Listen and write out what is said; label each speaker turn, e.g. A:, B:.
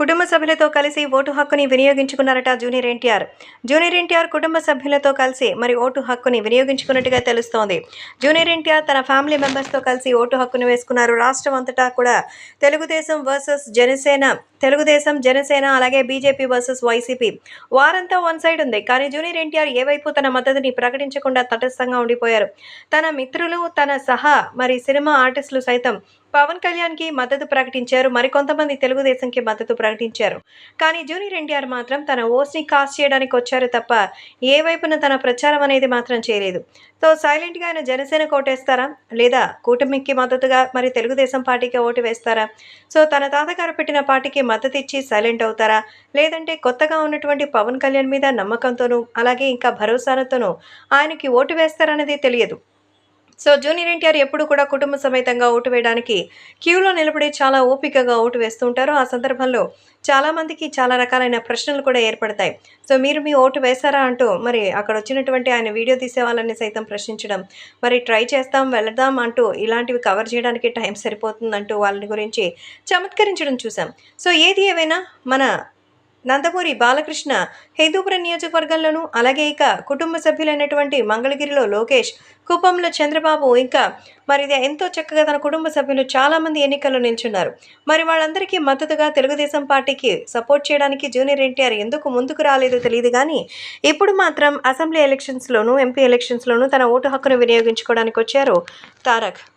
A: కుటుంబ సభ్యులతో కలిసి ఓటు హక్కుని వినియోగించుకున్నారట జూనియర్ ఎన్టీఆర్. జూనియర్ ఎన్టీఆర్ కుటుంబ సభ్యులతో కలిసి మరి ఓటు హక్కుని వినియోగించుకున్నట్టుగా తెలుస్తోంది. జూనియర్ ఎన్టీఆర్ తన ఫ్యామిలీ మెంబర్స్తో కలిసి ఓటు హక్కును వేసుకున్నారు. రాష్ట్రం అంతటా కూడా తెలుగుదేశం వర్సెస్ జనసేన తెలుగుదేశం జనసేన అలాగే బీజేపీ వర్సెస్ వైసీపీ. వారంతా వన్ సైడ్ ఉంది. కానీ జూనియర్ ఎన్టీఆర్ ఏ వైపు తన మద్దతుని ప్రకటించకుండా తటస్థంగా ఉండిపోయారు. తన మిత్రులు తన సహా మరి సినిమా ఆర్టిస్టులు సైతం పవన్ కళ్యాణ్కి మద్దతు ప్రకటించారు. మరికొంతమంది తెలుగుదేశంకి మద్దతు ప్రకటించారు. కానీ జూనియర్ ఎన్టీఆర్ మాత్రం తన ఓట్స్ని కాస్ట్ చేయడానికి వచ్చారు తప్ప ఏ వైపున తన ప్రచారం అనేది మాత్రం చేయలేదు. సో సైలెంట్గా ఆయన జనసేన ఓటేస్తారా లేదా కూటమికి మద్దతుగా మరి తెలుగుదేశం పార్టీకి ఓటు వేస్తారా? సో తన తాతగారు పెట్టిన పార్టీకి మద్దతు ఇచ్చి సైలెంట్ అవుతారా? లేదంటే కొత్తగా ఉన్నటువంటి పవన్ కళ్యాణ్ మీద నమ్మకంతోనూ అలాగే ఇంకా భరోసాతోనూ ఆయనకి ఓటు వేస్తారనేది తెలియదు. సో జూనియర్ ఎన్టీఆర్ ఎప్పుడు కూడా కుటుంబ సమేతంగా ఓటు వేయడానికి క్యూలో నిలబడి చాలా ఓపికగా ఓటు వేస్తూ ఉంటారు ఆ సందర్భంలో చాలామందికి చాలా రకాలైన ప్రశ్నలు కూడా ఏర్పడతాయి. సో మీరు మీ ఓటు వేశారా అంటూ మరి అక్కడ వచ్చినటువంటి ఆయన వీడియో తీసే వాళ్ళని సైతం ప్రశ్నించడం మరి ట్రై చేస్తాం వెళదాం అంటూ ఇలాంటివి కవర్ చేయడానికి టైం సరిపోతుందంటూ వాళ్ళని గురించి చమత్కరించడం చూసాం. సో ఏది ఏవైనా మన నందమూరి బాలకృష్ణ హిందూపురం నియోజకవర్గంలోనూ అలాగే ఇక కుటుంబ సభ్యులైనటువంటి మంగళగిరిలో లోకేష్ కుప్పంలో చంద్రబాబు ఇంకా మరి ఎంతో చక్కగా తన కుటుంబ సభ్యులు చాలామంది ఎన్నికల్లో నిల్చున్నారు. మరి వాళ్ళందరికీ మద్దతుగా తెలుగుదేశం పార్టీకి సపోర్ట్ చేయడానికి జూనియర్ ఎన్టీఆర్ ఎందుకు ముందుకు రాలేదో తెలియదు కానీ ఇప్పుడు మాత్రం అసెంబ్లీ ఎలక్షన్స్లోనూ ఎంపీ ఎలక్షన్స్లోనూ తన ఓటు హక్కును వినియోగించుకోవడానికి వచ్చారు తారక్.